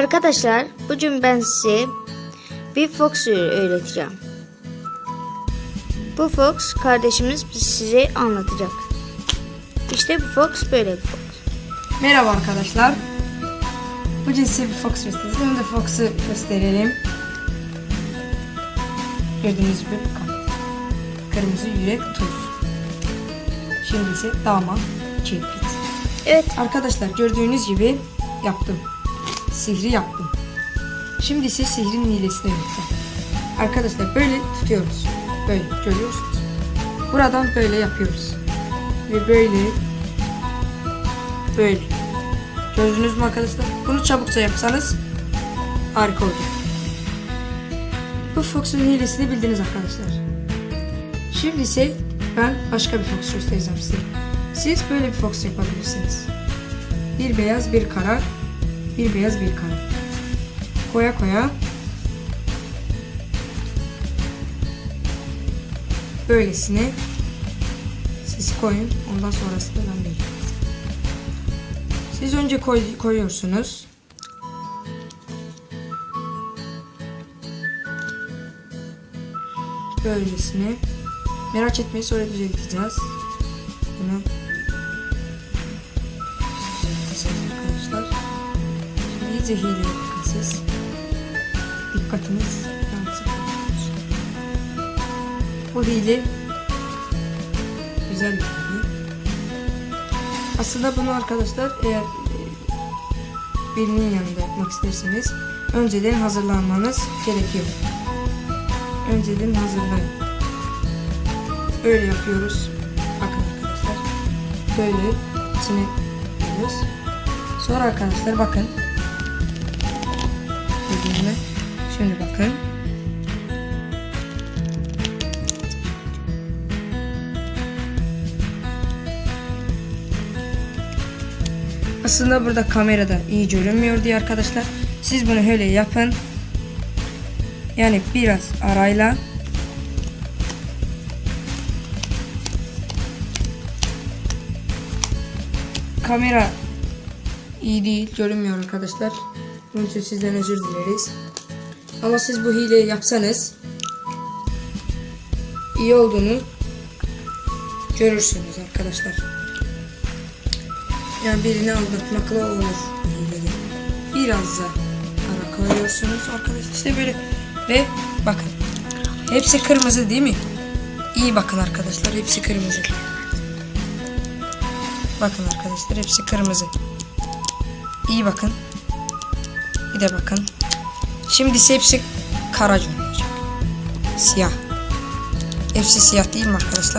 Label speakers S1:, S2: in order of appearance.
S1: Arkadaşlar bugün ben size bir fox öğreteceğim. Bu fox kardeşimiz size anlatacak. İşte bu fox böyle bir fox.
S2: Merhaba arkadaşlar. Bugün size bir Fox göstereceğiz. Önce Fox'u gösterelim. Gördüğünüz gibi. Kırmızı yürek tuz. Şimdi ise dama kirpit.
S1: Evet
S2: Arkadaşlar gördüğünüz gibi yaptım. Sihri yaptım. Şimdi ise sihrin hilesini öğreteceğim. Arkadaşlar böyle tutuyoruz. Böyle görüyorsunuz. Buradan böyle yapıyoruz. Ve böyle böyle. Gördünüz mü arkadaşlar? Bunu çabukça yapsanız harika olur. Bu Fox'un hilesini bildiniz arkadaşlar. Şimdi ise ben başka bir Fox göstereceğim size. Siz böyle bir Fox yapabilirsiniz. Bir beyaz bir kara, bir beyaz bir kara. Koya koya. Böylesine siz koyun. Ondan sonrasında ben vereyim. Siz önce koy, koyuyorsunuz. Böylesine. Merak etmeyin sonra düzelteceğiz. Bunu Yapın siz. Dikkatiniz. Bu hile güzel bir hile. Aslında bunu arkadaşlar eğer e, birinin yanında yapmak isterseniz önceden hazırlanmanız gerekiyor. Önceden hazırlayın. Böyle yapıyoruz. Bakın arkadaşlar. Böyle içine koyuyoruz. Sonra arkadaşlar bakın. Gördüğünüz Şimdi bakın. Aslında burada kamerada iyi görünmüyor diye arkadaşlar. Siz bunu öyle yapın. Yani biraz arayla kamera iyi değil görünmüyor arkadaşlar. Bunun için sizden özür dileriz. Ama siz bu hileyi yapsanız iyi olduğunu görürsünüz arkadaşlar. Yani birini aldatmakla olur bu hilede. Biraz da para koyuyorsunuz arkadaşlar. İşte böyle ve bakın. Hepsi kırmızı değil mi? İyi bakın arkadaşlar. Hepsi kırmızı. Bakın arkadaşlar hepsi kırmızı. İyi bakın. Bir de bakın. Şimdi hepsi karaca olacak. Siyah. Hepsi siyah değil mi arkadaşlar?